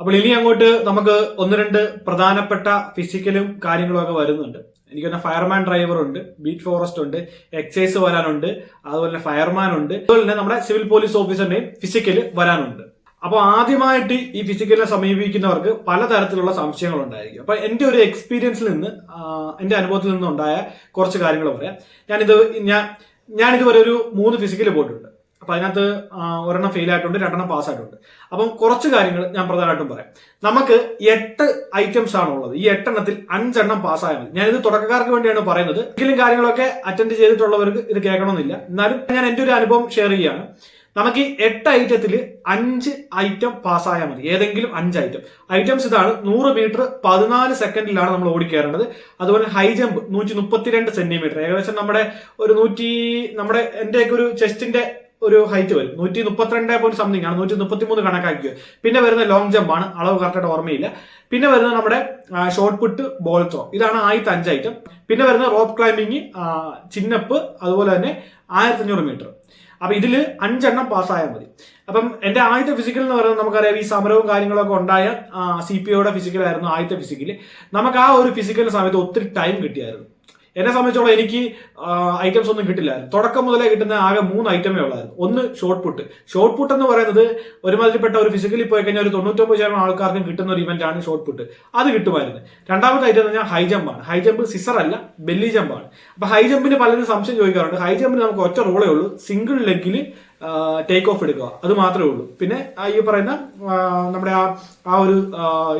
അപ്പോൾ ഇനി അങ്ങോട്ട് നമുക്ക് ഒന്ന് രണ്ട് പ്രധാനപ്പെട്ട ഫിസിക്കലും കാര്യങ്ങളും ഒക്കെ വരുന്നുണ്ട്. എനിക്ക് തന്നെ ഫയർമാൻ ഡ്രൈവർ ഉണ്ട് ബീറ്റ് ഫോറസ്റ്റ് ഉണ്ട് എക്സൈസ് വരാനുണ്ട് അതുപോലെ തന്നെ ഫയർമാൻ ഉണ്ട് അതുപോലെ തന്നെ നമ്മുടെ സിവിൽ പോലീസ് ഓഫീസറിന്റെയും ഫിസിക്കൽ വരാനുണ്ട്. അപ്പോൾ ആദ്യമായിട്ട് ഈ ഫിസിക്കലിനെ സമീപിക്കുന്നവർക്ക് പലതരത്തിലുള്ള സംശയങ്ങൾ ഉണ്ടായിരിക്കും. അപ്പൊ എന്റെ ഒരു എക്സ്പീരിയൻസിൽ നിന്ന് എന്റെ അനുഭവത്തിൽ നിന്നുണ്ടായ കുറച്ച് കാര്യങ്ങൾ പറയാം. ഞാനിത് ഞാൻ ഞാനിതുവരെ ഒരു മൂന്ന് ഫിസിക്കൽ പോയിട്ടുണ്ട്. അപ്പൊ അതിനകത്ത് ഒരെണ്ണം ഫെയിൽ ആയിട്ടുണ്ട് രണ്ടെണ്ണം പാസ് ആയിട്ടുണ്ട്. അപ്പം കുറച്ച് കാര്യങ്ങൾ ഞാൻ പ്രധാനമായിട്ടും പറയാം. നമുക്ക് എട്ട് ഐറ്റംസ് ആണ് ഉള്ളത്. ഈ എട്ടെണ്ണത്തിൽ അഞ്ചെണ്ണം പാസ്സായാൽ മതി. ഞാനിത് തുടക്കക്കാർക്ക് വേണ്ടിയാണ് പറയുന്നത്. എങ്കിലും കാര്യങ്ങളൊക്കെ അറ്റൻഡ് ചെയ്തിട്ടുള്ളവർക്ക് ഇത് കേൾക്കണമെന്നില്ല. എന്നാലും ഞാൻ എന്റെ ഒരു അനുഭവം ഷെയർ ചെയ്യുകയാണ്. നമുക്ക് ഈ എട്ട് ഐറ്റത്തിൽ അഞ്ച് ഐറ്റം പാസ്സായാൽ മതി. ഏതെങ്കിലും അഞ്ച് ഐറ്റം ഐറ്റംസ് ഇതാണ് നൂറ് മീറ്റർ പതിനാല് സെക്കൻഡിലാണ് നമ്മൾ ഓടിക്കേറേണ്ടത്. അതുപോലെ ഹൈ ജമ്പ് നൂറ്റി മുപ്പത്തിരണ്ട് സെന്റിമീറ്റർ ഏകദേശം നമ്മുടെ ഒരു നൂറ്റി നമ്മുടെ എന്റെയൊക്കെ ഒരു ചെസ്റ്റിന്റെ ഒരു ഹൈറ്റ് വരും. നൂറ്റി മുപ്പത്തിരണ്ട് പോയിന്റ് സംതിങ് ആണ്. നൂറ്റി മുപ്പത്തി മൂന്ന് കണക്കാക്കിയത് പിന്നെ വരുന്ന ലോങ് ജമ്പ് ആണ്. അളവ് കറക്റ്റായിട്ട് ഓർമ്മയില്ല. പിന്നെ വരുന്നത് നമ്മുടെ ഷോർട്ട് പുട്ട് ബോൾ ത്രോ ഇതാണ് ആദ്യത്തെ അഞ്ച് ഐറ്റം പിന്നെ വരുന്ന റോപ്പ് ക്ലൈംബിങ് ചിന്നപ്പ് അതുപോലെ തന്നെ ആയിരത്തി അഞ്ഞൂറ് മീറ്റർ അപ്പൊ ഇതിൽ അഞ്ചെണ്ണം പാസ്സായാൽ മതി. അപ്പം എന്റെ ആദ്യത്തെ ഫിസിക്കൽ എന്ന് പറയുന്നത് നമുക്കറിയാം ഈ സമരവും കാര്യങ്ങളൊക്കെ ഉണ്ടായ സി പി ഒയുടെ ഫിസിക്കലായിരുന്നു ആദ്യത്തെ ഫിസിക്കൽ നമുക്ക് ആ ഒരു ഫിസിക്കൽ സമയത്ത് ഒത്തിരി ടൈം കിട്ടിയായിരുന്നു. എന്നെ സംബന്ധിച്ചോളം എനിക്ക് ഐറ്റംസ് ഒന്നും കിട്ടില്ല. തുടക്കം മുതലേ കിട്ടുന്ന ആകെ മൂന്ന് ഐറ്റമേ ഉള്ളായിരുന്നു. ഒന്ന് ഷോർട്ട് പുട്ട് ഷോർട്ട് പുട്ട് എന്ന് പറയുന്നത് ഒരുമാതിരിപ്പെട്ട ഒരു ഫിസിക്കലി പോയി കഴിഞ്ഞാൽ ഒരു തൊണ്ണൂറ്റൊമ്പത് ശതമാനം ആൾക്കാർക്കും കിട്ടുന്ന ഒരു ഇവന്റ് ആണ് ഷോർട്ട് പുട്ട് അത് കിട്ടുമായിരുന്നു. രണ്ടാമത്തെ ഐറ്റം എന്ന് പറഞ്ഞാൽ ഹൈ ജമ്പ് ആണ്. ഹൈ ജമ്പ് സിസർ അല്ല ബെല്ലി ജമ്പാണ് അപ്പൊ ഹൈ ജമ്പിന് പലരും സംശയം ചോദിക്കാറുണ്ട്. ഹൈ ജമ്പിന് നമുക്ക് ഒറ്റ റോളേ ഉള്ളൂ. സിംഗിൾ ലെഗിൽ ടേക്ക് ഓഫ് എടുക്കുക. അത് മാത്രമേ ഉള്ളൂ. പിന്നെ ഈ പറയുന്ന നമ്മുടെ ആ ആ ഒരു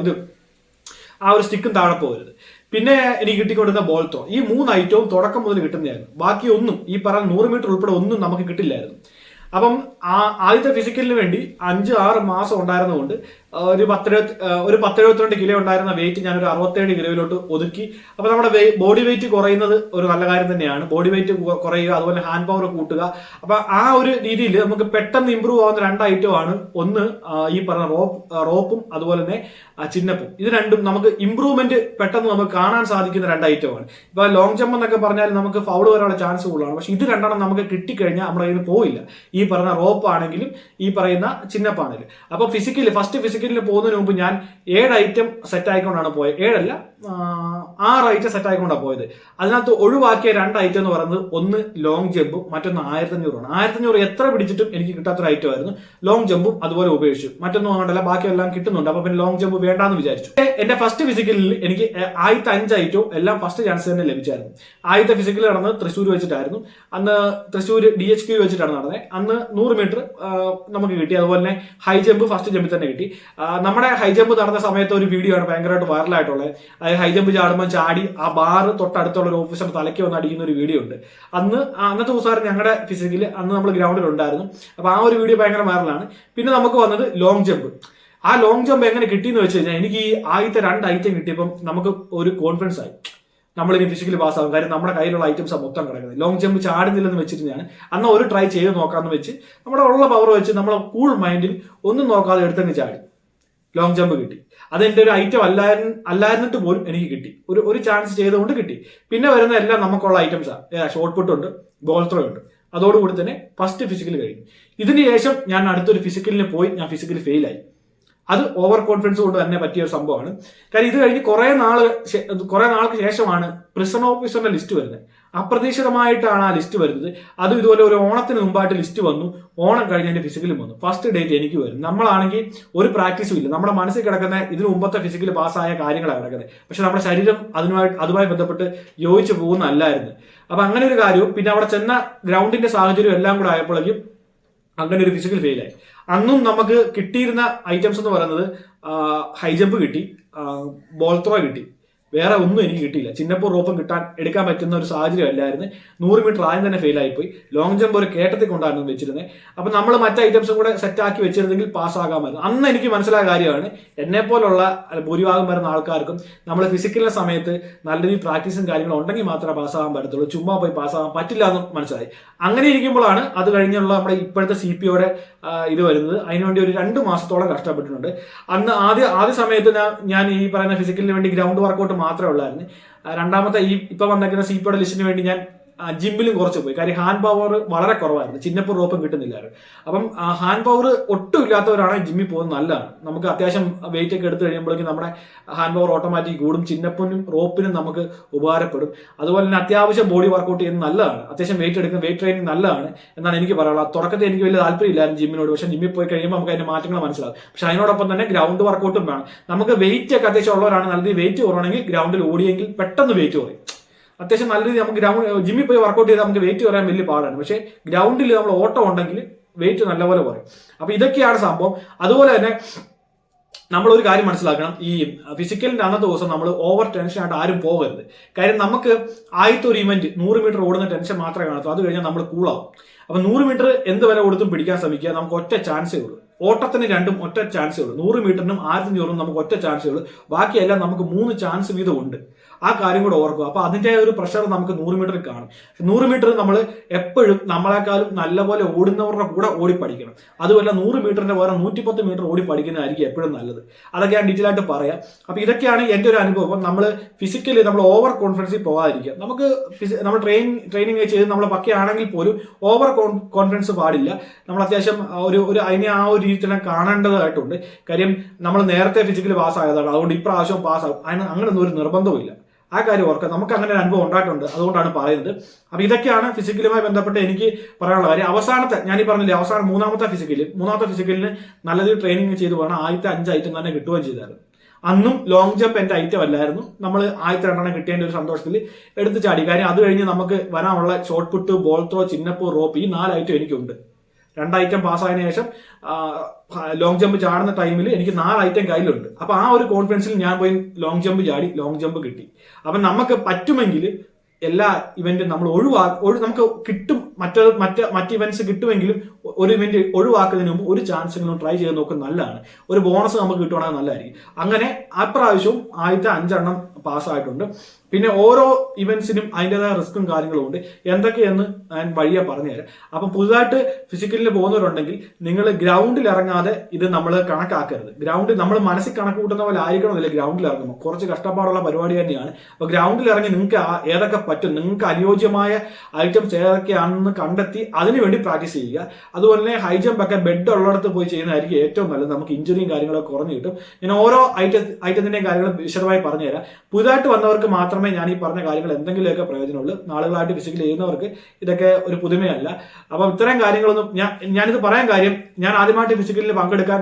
ഇത് ആ ഒരു സ്റ്റിക്കും താഴെ പോകരുത്. പിന്നെ എനിക്ക് കിട്ടിക്കൊണ്ടിരുന്ന ബോൾ ത്രോ ഈ മൂന്ന് ഐറ്റവും തുടക്കം മുതൽ കിട്ടുന്നതായിരുന്നു. ബാക്കി ഒന്നും ഈ പറഞ്ഞ നൂറ് മീറ്റർ ഉൾപ്പെടെ ഒന്നും നമുക്ക് കിട്ടില്ലായിരുന്നു. അപ്പം ആ ആദ്യത്തെ ഫിസിക്കലിന് വേണ്ടി അഞ്ച് ആറ് മാസം ഉണ്ടായിരുന്നതുകൊണ്ട് ഒരു ആ, ഒരു പത്തെഴുപത്തിരണ്ട് കിലോ ഉണ്ടായിരുന്ന വെയിറ്റ് ഞാൻ ഒരു അറുപത്തേഴ് കിലോയിലോട്ട് ഒതുക്കി. അപ്പൊ നമ്മുടെ ബോഡി വെയിറ്റ് കുറയുന്നത് ഒരു നല്ല കാര്യം തന്നെയാണ്. ബോഡി വെയിറ്റ് കുറയുക അതുപോലെ ഹാൻഡ് പവർ കൂട്ടുക. അപ്പൊ ആ ഒരു രീതിയിൽ നമുക്ക് പെട്ടെന്ന് ഇമ്പ്രൂവ് ആവുന്ന രണ്ട് ഐറ്റം ആണ്. ഒന്ന് ഈ പറഞ്ഞ റോപ്പ് റോപ്പും അതുപോലെ തന്നെ ചിന്നപ്പും. ഇത് രണ്ടും നമുക്ക് ഇമ്പ്രൂവ്മെന്റ് പെട്ടെന്ന് നമുക്ക് കാണാൻ സാധിക്കുന്ന രണ്ട് ഐറ്റമാണ് ഇപ്പൊ ലോങ് ജമ്പ് എന്നൊക്കെ പറഞ്ഞാൽ നമുക്ക് ഫൗൾ വരാനുള്ള ചാൻസ് കൂടുതലാണ്. പക്ഷെ ഇത് രണ്ടെണ്ണം നമുക്ക് കിട്ടിക്കഴിഞ്ഞാൽ നമ്മുടെ കയ്യിൽ പോയില്ല ഈ പറഞ്ഞ റോപ്പ് ആണെങ്കിലും ഈ പറയുന്ന ചിന്നപ്പാണെങ്കിലും. അപ്പൊ ഫിസിക്കലി ഫസ്റ്റ് ഫിസിക്കലിന് പോകുന്നതിന് മുമ്പ് ഞാൻ ഏഴ് ഐറ്റം സെറ്റ് ആയിക്കൊണ്ടാണ് പോയത് ഏഴല്ല ആറ് ഐറ്റം സെറ്റ് ആയിക്കൊണ്ടാണ് പോയത്. അതിനകത്ത് ഒഴിവാക്കിയ രണ്ട് ഐറ്റം എന്ന് പറയുന്നത് ഒന്ന് ലോങ് ജമ്പും മറ്റൊന്ന് ആയിരത്തി അഞ്ഞൂറാണ് ആയിരത്തി അഞ്ഞൂറ് എത്ര പിടിച്ചിട്ടും എനിക്ക് കിട്ടാത്തൊരു ഐറ്റം ആയിരുന്നു. ലോങ് ജമ്പും അതുപോലെ ഉപേക്ഷിച്ചു മറ്റൊന്നും അങ്ങോട്ടല്ല ബാക്കിയെല്ലാം കിട്ടുന്നുണ്ട്. അപ്പൊ പിന്നെ ലോങ് ജമ്പ് വേണ്ടാന്ന് വിചാരിച്ചു. എന്റെ ഫസ്റ്റ് ഫിസിക്കലിൽ എനിക്ക് ആദ്യത്തെ അഞ്ച് ഐറ്റവും എല്ലാം ഫസ്റ്റ് ചാൻസ് തന്നെ ലഭിച്ചായിരുന്നു. ആദ്യത്തെ ഫിസിക്കൽ നടന്നത് തൃശ്ശൂർ വെച്ചിട്ടായിരുന്നു. അന്ന് തൃശ്ശൂർ ഡി എച്ച് ക്യു വെച്ചിട്ടാണ് നടന്നത്. അന്ന് നൂറ് മീറ്റർ നമുക്ക് കിട്ടി. അതുപോലെ തന്നെ ഹൈ ജമ്പ് ഫസ്റ്റ് ജമ്പിൽ തന്നെ കിട്ടി. നമ്മുടെ ഹൈജമ്പ് നടന്ന സമയത്ത് ഒരു വീഡിയോ ആണ് ഭയങ്കരമായിട്ട് വൈറലായിട്ടുള്ളത് അതായത് ഹൈജമ്പ് ചാടുമ്പോൾ ചാടി ആ ബാറ് തൊട്ടടുത്തുള്ള ഒരു ഓഫീസർ തലയ്ക്ക് വന്ന് അടിക്കുന്ന ഒരു വീഡിയോ ഉണ്ട്. അന്ന് അന്നത്തെ ദിവസം ഞങ്ങളുടെ ഫിസിക്കൽ അന്ന് നമ്മൾ ഗ്രൗണ്ടിൽ ഉണ്ടായിരുന്നു. അപ്പോൾ ആ ഒരു വീഡിയോ ഭയങ്കര വൈറലാണ് പിന്നെ നമുക്ക് വന്നത് ലോങ് ജമ്പ് ആ ലോങ് ജമ്പ് എങ്ങനെ കിട്ടിയെന്ന് വെച്ച് കഴിഞ്ഞാൽ എനിക്ക് ഈ ആദ്യത്തെ രണ്ട് ഐറ്റം കിട്ടിയപ്പം നമുക്ക് ഒരു കോൺഫിഡൻസ് ആയി. നമ്മളിനി ഫിസിക്കലി പാസ്സാകും കാര്യം നമ്മുടെ കയ്യിലുള്ള ഐറ്റംസ് മൊത്തം കിടക്കുന്നത്. ലോങ് ജമ്പ് ചാടുന്നില്ലെന്ന് വെച്ചിട്ട് ഞാൻ അന്ന് ഒരു ട്രൈ ചെയ്ത് നോക്കാമെന്ന് വെച്ച് നമ്മുടെ ഉള്ള പവർ വെച്ച് നമ്മളെ കൂൾ മൈൻഡിൽ ഒന്നും നോക്കാതെ എടുത്തങ്ങ് ചാടി. ലോങ് ജമ്പ് കിട്ടി. അത് എന്റെ ഒരു ഐറ്റം അല്ലായിരുന്നു അല്ലായിരുന്നിട്ട് പോലും എനിക്ക് കിട്ടി. ഒരു ഒരു ചാൻസ് ചെയ്തുകൊണ്ട് കിട്ടി. പിന്നെ വരുന്ന എല്ലാം നമുക്കുള്ള ഐറ്റംസാണ് ഷോർട്ട് പുട്ട് ഉണ്ട് ബോൾ ത്രോ ഉണ്ട്. അതോടുകൂടി തന്നെ ഫസ്റ്റ് ഫിസിക്കൽ കഴിഞ്ഞു. ഇതിനുശേഷം ഞാൻ അടുത്തൊരു ഫിസിക്കലിന് പോയി ഞാൻ ഫിസിക്കലി ഫെയിലായി അത് ഓവർ കോൺഫിഡൻസ് കൊണ്ട് തന്നെ പറ്റിയ ഒരു സംഭവമാണ്. കാര്യം ഇത് കഴിഞ്ഞ് കുറെ നാൾ കുറേ നാൾക്ക് ശേഷമാണ് പ്രിസൺ ഓഫീസറിന്റെ ലിസ്റ്റ് വരുന്നത്. അപ്രതീക്ഷിതമായിട്ടാണ് ആ ലിസ്റ്റ് വരുന്നത്. അതും ഇതുപോലെ ഒരു ഓണത്തിന് മുമ്പായിട്ട് ലിസ്റ്റ് വന്നു. ഓണം കഴിഞ്ഞ് എന്റെ ഫിസിക്കലും വന്നു. ഫസ്റ്റ് ഡേറ്റ് എനിക്ക് വരും നമ്മളാണെങ്കിൽ ഒരു പ്രാക്ടീസും ഇല്ല. നമ്മുടെ മനസ്സിൽ കിടക്കുന്ന ഇതിന് മുമ്പത്തെ ഫിസിക്കൽ പാസ്സായ കാര്യങ്ങളാണ് കിടക്കുന്നത്. പക്ഷെ നമ്മുടെ ശരീരം അതിനുമായി അതുമായി ബന്ധപ്പെട്ട് യോജിച്ചു പോകുന്നല്ലായിരുന്നു അപ്പൊ അങ്ങനെ ഒരു കാര്യവും പിന്നെ അവിടെ ചെന്ന ഗ്രൗണ്ടിന്റെ സാഹചര്യം എല്ലാം കൂടെ ആയപ്പോഴേക്കും അങ്ങനെ ഒരു ഫിസിക്കൽ ഫെയിലായി അന്നും നമുക്ക് കിട്ടിയിരുന്ന ഐറ്റംസ് എന്ന് പറയുന്നത് ഹൈ ജമ്പ് കിട്ടി ബോൾ ത്രോ കിട്ടി. വേറെ ഒന്നും എനിക്ക് കിട്ടിയില്ല. ചിന്നപ്പൂർ റോപ്പും കിട്ടാൻ എടുക്കാൻ പറ്റുന്ന ഒരു സാഹചര്യം അല്ലായിരുന്നു. നൂറ് മീറ്റർ ആദ്യം തന്നെ ഫെയിൽ ആയിപ്പോയി. ലോങ് ജമ്പ് ഒരു കേട്ടത്തിൽ കൊണ്ടായിരുന്നു വെച്ചിരുന്നത് അപ്പൊ നമ്മൾ മറ്റ് ഐറ്റംസും കൂടെ സെറ്റ് ആക്കി വെച്ചിരുന്നെങ്കിൽ പാസ് ആകാമായിരുന്നു അന്ന് എനിക്ക് മനസ്സിലായ കാര്യമാണ് എന്നെ പോലുള്ള ഭൂരിഭാഗം വരുന്ന ആൾക്കാർക്കും നമ്മൾ ഫിസിക്കലിന്റെ സമയത്ത് നല്ല രീതിയിൽ പ്രാക്ടീസും കാര്യങ്ങളും ഉണ്ടെങ്കിൽ മാത്രമേ പാസ്സാകാൻ പറ്റത്തുള്ളൂ. ചുമ്മാ പോയി പാസ്സാകാൻ പറ്റില്ല എന്ന് മനസ്സിലായി. അങ്ങനെ ഇരിക്കുമ്പോഴാണ് അത് കഴിഞ്ഞുള്ള നമ്മുടെ ഇപ്പോഴത്തെ സി പി ഒയുടെ ഇത് വരുന്നത്. അതിനുവേണ്ടി ഒരു രണ്ട് മാസത്തോളം കഷ്ടപ്പെട്ടിട്ടുണ്ട്. അന്ന് ആദ്യ ആദ്യ സമയത്ത് ഞാൻ ഈ പറയുന്ന ഫിസിക്കലിന് വേണ്ടി ഗ്രൗണ്ട് വർക്കൗട്ട് മാത്രമേ ഉള്ളായിരുന്നു. രണ്ടാമത്തെ ഈ ഇപ്പൊ വന്നേക്കുന്ന സി ലിസ്റ്റിന് വേണ്ടി ഞാൻ ജിമ്മിലും കുറച്ച് പോയി. കാര്യം ഹാൻഡ് പവർ വളരെ കുറവായിരുന്നു. ചിന്നപ്പൂർ റോപ്പും കിട്ടുന്നില്ലായിരുന്നു. അപ്പം ആ ഹാൻഡ് പവർ ഒട്ടും ഇല്ലാത്തവരാണെങ്കിൽ ജിമ്മിൽ പോകുന്നത് നല്ലതാണ്. നമുക്ക് അത്യാവശ്യം വെയിറ്റ് ഒക്കെ എടുത്തു കഴിയുമ്പോഴേക്കും നമ്മുടെ ഹാൻഡ് പവർ ഓട്ടോമാറ്റിക് കൂടും. ചിന്നപ്പനും റോപ്പിനും നമുക്ക് ഉപകാരപ്പെടും. അതുപോലെ തന്നെ അത്യാവശ്യം ബോഡി വർക്കൗട്ട് ചെയ്യുന്നത് നല്ലതാണ്. അത്യാവശ്യം വെയിറ്റ് എടുക്കുന്ന വെയിറ്റ് ട്രെയിനിങ് നല്ലതാണ് എന്നാണ് എനിക്ക് പറയാനുള്ളത്. തുടക്കത്തിൽ എനിക്ക് വലിയ താല്പര്യമില്ലായിരുന്നു ജിമ്മിനോട് പക്ഷേ ജിമ്മിൽ പോയി കഴിയുമ്പോൾ നമുക്ക് അതിന്റെ മാറ്റങ്ങൾ മനസ്സിലാകും. പക്ഷെ അതിനോടൊപ്പം തന്നെ ഗ്രൗണ്ട് വർക്കൗട്ടും വേണം. നമുക്ക് വെയിറ്റ് ഒക്കെ അത്യാവശ്യം ഉള്ളവരാണ്. നല്ല വെയിറ്റ് കുറവാണെങ്കിൽ ഗ്രൗണ്ടിൽ ഓടിയെങ്കിൽ പെട്ടെന്ന് വെയിറ്റ് കുറയും. അത്യാവശ്യം നല്ല രീതിയിൽ നമുക്ക് ഗ്രൗണ്ട് ജിമ്മിൽ പോയി വർക്കൗട്ട് ചെയ്താൽ നമുക്ക് വെയിറ്റ് കുറയാൻ വലിയ പാടാണ്. പക്ഷേ ഗ്രൗണ്ടിൽ നമ്മൾ ഓട്ടം ഉണ്ടെങ്കിൽ വെയിറ്റ് നല്ലപോലെ കുറയും. അപ്പൊ ഇതൊക്കെയാണ് സംഭവം. അതുപോലെ തന്നെ നമ്മൾ ഒരു കാര്യം മനസ്സിലാക്കണം. ഈ ഫിസിക്കലിന്റെ അന്നത്തെ ദിവസം നമ്മൾ ഓവർ ടെൻഷൻ ആയിട്ട് ആരും പോകരുത്. കാര്യം നമുക്ക് ആദ്യത്തെ ഒരു ഇവന്റ് നൂറ് മീറ്റർ ഓടുന്ന ടെൻഷൻ മാത്രമേ കാണത്തു അത് കഴിഞ്ഞാൽ നമ്മൾ കൂളാവും അപ്പൊ നൂറ് മീറ്റർ എന്ത് വില കൊടുത്തും പിടിക്കാൻ ശ്രമിക്കുക. നമുക്ക് ഒറ്റ ചാൻസേ ഉള്ളൂ. ഓട്ടത്തിന് രണ്ടും ഒറ്റ ചാൻസേ ഉള്ളൂ. നൂറ് മീറ്ററിനും ആയിരത്തി അഞ്ഞൂറിനും നമുക്ക് ഒറ്റ ചാൻസേ ഉള്ളൂ. ബാക്കിയെല്ലാം നമുക്ക് മൂന്ന് ചാൻസ് വീതം ഉണ്ട്. ആ കാര്യം കൂടെ ഓർക്കുക. അപ്പൊ അതിന്റെ ഒരു പ്രഷർ നമുക്ക് നൂറ് മീറ്ററിൽ കാണും. നൂറ് മീറ്റർ നമ്മൾ എപ്പോഴും നമ്മളെക്കാളും നല്ലപോലെ ഓടുന്നവരുടെ കൂടെ ഓടി പഠിക്കണം. അതുമല്ല നൂറ് മീറ്ററിന്റെ നൂറ്റി നൂറ്റിപ്പത്ത് മീറ്റർ ഓടി പഠിക്കുന്നതായിരിക്കും എപ്പോഴും നല്ലത്. അതൊക്കെ ഞാൻ ഡീറ്റെയിൽ ആയിട്ട് പറയാം. അപ്പൊ ഇതൊക്കെയാണ് എന്റെ ഒരു അനുഭവം. നമ്മൾ ഫിസിക്കലി നമ്മൾ ഓവർ കോൺഫിഡൻസിൽ പോകാതിരിക്കുക. നമുക്ക് നമ്മൾ ട്രെയിൻ ട്രെയിനിങ് ചെയ്ത് നമ്മൾ പക്കയാണെങ്കിൽ പോലും ഓവർ കോൺഫിഡൻസ് പാടില്ല. നമ്മൾ അത്യാവശ്യം ഒരു ഒരു അതിനെ ആ ഒരു രീതിയിൽ തന്നെ കാണേണ്ടതായിട്ടുണ്ട്. കാര്യം നമ്മൾ നേരത്തെ ഫിസിക്കലി പാസ്സായതാണ് അതുകൊണ്ട് ഇപ്രാവശ്യം പാസ്സാകും അതിന് അങ്ങനെയൊന്നും ഒരു നിർബന്ധവുമില്ല. ആ കാര്യം ഓർക്കുക. നമുക്ക് അങ്ങനെ ഒരു അനുഭവം ഉണ്ടായിട്ടുണ്ട്. അതുകൊണ്ടാണ് പറയുന്നത്. അപ്പൊ ഇതൊക്കെയാണ് ഫിസിക്കലുമായി ബന്ധപ്പെട്ട് എനിക്ക് പറയാനുള്ള കാര്യം. അവസാനത്തെ ഞാൻ ഈ പറഞ്ഞില്ലേ അവസാനം മൂന്നാമത്തെ ഫിസിക്കലിൽ മൂന്നാമത്തെ ഫിസിക്കലിന് നല്ലൊരു ട്രെയിനിങ് ചെയ്ത് വേണം ആദ്യത്തെ അഞ്ച് ഐറ്റം തന്നെ കിട്ടുകയും ചെയ്തായിരുന്നു. അന്നും ലോങ് ജമ്പ് എന്റെ ഐറ്റം അല്ലായിരുന്നു. നമ്മൾ ആദ്യത്തെ രണ്ടെണ്ണം കിട്ടിയതിന്റെ ഒരു സന്തോഷത്തിൽ എടുത്ത് ചാടി. കാര്യം അത് കഴിഞ്ഞ് നമുക്ക് വരാനുള്ള shot put ball throw chin up rope ഈ നാല് ഐറ്റം എനിക്കുണ്ട്. രണ്ട് ഐറ്റം പാസ്സായതിനു ശേഷം ലോങ് ജമ്പ് ചാടുന്ന ടൈമിൽ എനിക്ക് നാല് ഐറ്റം കയ്യിലുണ്ട്. അപ്പൊ ആ ഒരു കോൺഫിഡൻസിൽ ഞാൻ പോയി ലോങ് ജമ്പ് ചാടി ലോങ് ജമ്പ് കിട്ടി. അപ്പൊ നമുക്ക് പറ്റുമെങ്കിൽ എല്ലാ ഇവന്റും നമ്മൾ ഒഴിവാ ഒഴി- നമുക്ക് കിട്ടും മറ്റേ മറ്റ് മറ്റ് ഇവന്റ്സ് കിട്ടുമെങ്കിലും ഒരു ഇവന്റ് ഒഴിവാക്കുന്നതിന് മുമ്പ് ഒരു ചാൻസ് എങ്കിലും ട്രൈ ചെയ്ത് നോക്കുന്നത് നല്ലതാണ്. ഒരു ബോണസ് നമുക്ക് കിട്ടുവാണെങ്കിൽ നല്ലതായിരിക്കും. അങ്ങനെ അപ്രാവശ്യവും ആദ്യത്തെ അഞ്ചെണ്ണം പാസ്സായിട്ടുണ്ട്. പിന്നെ ഓരോ ഇവന്റ്സിനും അതിന്റെതായ റിസ്ക്കും കാര്യങ്ങളും ഉണ്ട്. എന്തൊക്കെയെന്ന് ഞാൻ വഴിയെ പറഞ്ഞുതരാം. അപ്പം പുതുതായിട്ട് ഫിസിക്കലിന് പോകുന്നവരുണ്ടെങ്കിൽ നിങ്ങൾ ഗ്രൗണ്ടിൽ ഇറങ്ങാതെ ഇത് നമ്മൾ കണക്കാക്കരുത്. ഗ്രൗണ്ടിൽ നമ്മൾ മനസ്സിൽ കണക്ക് കൂട്ടുന്ന പോലെ ആയിരിക്കണമെന്നില്ല ഗ്രൗണ്ടിൽ ഇറങ്ങുമ്പോൾ. കുറച്ച് കഷ്ടപ്പാടുള്ള പരിപാടി തന്നെയാണ്. അപ്പോൾ ഗ്രൗണ്ടിൽ ഇറങ്ങി നിങ്ങൾക്ക് ഏതൊക്കെ പറ്റും നിങ്ങൾക്ക് അനുയോജ്യമായ ഐറ്റംസ് ഏതൊക്കെയാണെന്ന് കണ്ടെത്തി അതിനുവേണ്ടി പ്രാക്ടീസ് ചെയ്യുക. അതുപോലെ തന്നെ ഹൈ ജമ്പ് ഒക്കെ ബെഡ് ഉള്ളിടത്ത് പോയി ചെയ്യുന്നതായിരിക്കും ഏറ്റവും നല്ലത്. നമുക്ക് ഇഞ്ചുറിയും കാര്യങ്ങളൊക്കെ കുറഞ്ഞു കിട്ടും. ഞാൻ ഓരോ ഐറ്റം ഐറ്റത്തിന്റെയും കാര്യങ്ങൾ വിശദമായി പറഞ്ഞുതരാം. പുതുതായിട്ട് വന്നവർക്ക് മാത്രമേ ഞാൻ ഈ പറഞ്ഞ കാര്യങ്ങൾ എന്തെങ്കിലുമൊക്കെ പ്രയോജനമുള്ളൂ. നാളുകളായിട്ട് ഫിസിക്കൽ ചെയ്യുന്നവർക്ക് ഇതൊക്കെ ഒരു പുതുമയല്ല. അപ്പം ഇത്തരം കാര്യങ്ങളൊന്നും ഞാൻ ഞാനിത് പറയാൻ കാര്യം ഞാൻ ആദ്യമായിട്ട് ഫിസിക്കലിൽ പങ്കെടുക്കാൻ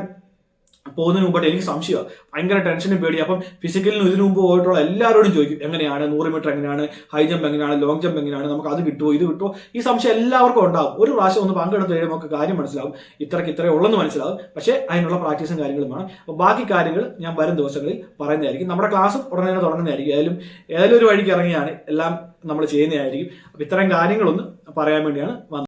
പോകുന്നതിന് മുമ്പായിട്ട് എനിക്ക് സംശയം. ഭയങ്കര ടെൻഷനും പേടി അപ്പം ഫിസിക്കലിന് ഇതിനു മുമ്പ് പോയിട്ടുള്ള എല്ലാവരോടും ചോദിക്കും എങ്ങനെയാണ്? നൂറ് മീറ്റർ എങ്ങനെയാണ്? ഹൈ ജമ്പ് എങ്ങനെയാണ്? ലോങ് ജമ്പ് എങ്ങനെയാണ്? നമുക്ക് അത് കിട്ടുമോ ഇത് കിട്ടുമോ ഈ സംശയം എല്ലാവർക്കും ഉണ്ടാവും. ഒരു പ്രാവശ്യം ഒന്ന് പങ്കെടുത്ത് കഴിയുമ്പോൾ നമുക്ക് കാര്യം മനസ്സിലാവും. ഇത്രയ്ക്ക് ഇത്രയേ ഉള്ളെന്ന് മനസ്സിലാവും. പക്ഷേ അതിനുള്ള പ്രാക്ടീസും കാര്യങ്ങളും വേണം. അപ്പോൾ ബാക്കി കാര്യങ്ങൾ ഞാൻ വരും ദിവസങ്ങളിൽ പറയുന്നതായിരിക്കും. നമ്മുടെ ക്ലാസ്സും ഉടനെ തന്നെ തുടങ്ങുന്നതായിരിക്കും. ഏതായാലും ഏതായാലും ഒരു വഴിക്ക് ഇറങ്ങിയാണ് എല്ലാം നമ്മൾ ചെയ്യുന്നതായിരിക്കും. അപ്പോൾ ഇത്തരം കാര്യങ്ങളൊന്ന് പറയാൻ വേണ്ടിയാണ്